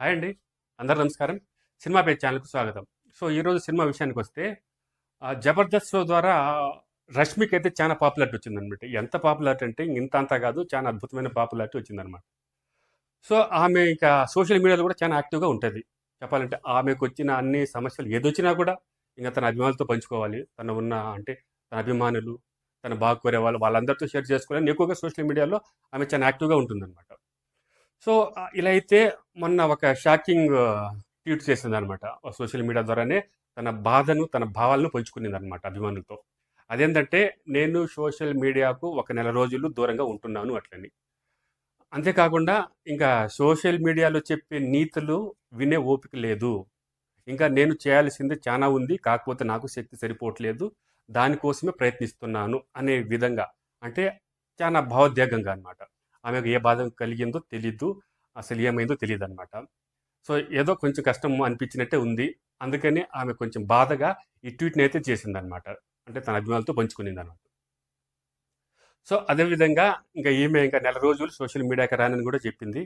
Hi అండి. అందరు నమస్కారం. సినిమా పేజ్ ఛానల్కు స్వాగతం. సో ఈరోజు సినిమా విషయానికి వస్తే జబర్దస్త్ షో ద్వారా రష్మికి అయితే చాలా పాపులారిటీ వచ్చిందనమాట ఎంత పాపులారిటీ అంటే ఇంత అంతా కాదు చాలా అద్భుతమైన పాపులారిటీ వచ్చిందనమాట సో ఆమె ఇంకా సోషల్ మీడియాలో కూడా చాలా యాక్టివ్గా ఉంటుంది. చెప్పాలంటే ఆమెకు వచ్చిన అన్ని సమస్యలు ఏదొచ్చినా కూడా ఇంకా తన అభిమానులతో పంచుకోవాలి. తన ఉన్న అంటే తన అభిమానులు తన బాగా కోరే వాళ్ళు వాళ్ళందరితో షేర్ చేసుకోవాలని ఎక్కువగా సోషల్ మీడియాలో ఆమె చాలా యాక్టివ్గా ఉంటుందన్నమాట. సో ఇలా అయితే మొన్న ఒక షాకింగ్ ట్వీట్ చేసింది అనమాట సోషల్ మీడియా ద్వారానే తన బాధను తన భావాలను పంచుకునేది అనమాట అభిమానులతో. అదేంటంటే నేను సోషల్ మీడియాకు ఒక నెల రోజులు దూరంగా ఉంటున్నాను అట్లని. అంతేకాకుండా ఇంకా సోషల్ మీడియాలో చెప్పే నీతులు వినే ఓపిక లేదు. ఇంకా నేను చేయాల్సింది చాలా ఉంది కాకపోతే నాకు శక్తి సరిపోవట్లేదు దానికోసమే ప్రయత్నిస్తున్నాను అనే విధంగా. అంటే చాలా భావోద్వేగంగా అనమాట ఆమెకు ఏ బాధ కలిగిందో తెలీదు అసలు ఏమైందో తెలియదు అనమాట సో ఏదో కొంచెం కష్టం అనిపించినట్టే ఉంది. అందుకని ఆమె కొంచెం బాధగా ఈ ట్వీట్ని అయితే చేసింది అనమాట అంటే తన అభిమానులతో పంచుకునింది అనమాట సో అదేవిధంగా ఇంకా ఈమె ఇంకా నెల రోజులు సోషల్ మీడియాకి రానని కూడా చెప్పింది.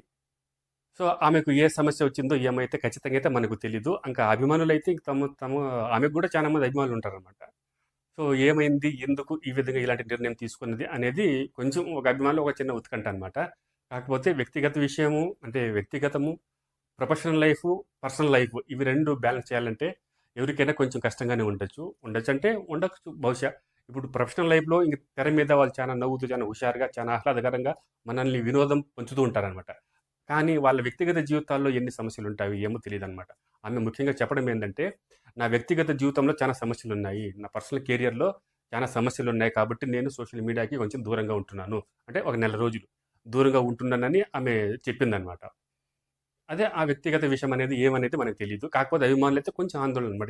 సో ఆమెకు ఏ సమస్య వచ్చిందో ఏమైతే ఖచ్చితంగా అయితే మనకు తెలీదు. ఇంకా అభిమానులు అయితే ఇంక తమ తమ ఆమెకు కూడా చాలా మంది అభిమానులు ఉంటారనమాట సో ఏమైంది? ఎందుకు ఈ విధంగా ఇలాంటి నిర్ణయం తీసుకున్నది అనేది కొంచెం ఒక అభిమానులు ఒక చిన్న ఉత్కంఠ అనమాట కాకపోతే వ్యక్తిగత విషయము అంటే వ్యక్తిగతము ప్రొఫెషనల్ లైఫ్ పర్సనల్ లైఫ్ ఇవి రెండు బ్యాలెన్స్ చేయాలంటే ఎవరికైనా కొంచెం కష్టంగానే ఉండొచ్చు. ఉండొచ్చు అంటే ఉండొచ్చు బహుశా. ఇప్పుడు ప్రొఫెషనల్ లైఫ్లో ఇంక తెర మీద వాళ్ళు చాలా నవ్వుతూ చాలా హుషారుగా చాలా ఆహ్లాదకరంగా మనల్ని వినోదం పంచుతూ ఉంటారనమాట కానీ వాళ్ళ వ్యక్తిగత జీవితాల్లో ఎన్ని సమస్యలు ఉంటాయి ఏమో తెలియదు అనమాట ఆమె ముఖ్యంగా చెప్పడం ఏంటంటే నా వ్యక్తిగత జీవితంలో చాలా సమస్యలు ఉన్నాయి నా పర్సనల్ కెరియర్లో చాలా సమస్యలు ఉన్నాయి కాబట్టి నేను సోషల్ మీడియాకి కొంచెం దూరంగా ఉంటున్నాను. అంటే ఒక నెల రోజులు దూరంగా ఉంటున్నానని ఆమె చెప్పిందనమాట అదే ఆ వ్యక్తిగత విషయం అనేది ఏమనేది మనకు తెలియదు కాకపోతే అభిమానులు అయితే కొంచెం ఆందోళన అనమాట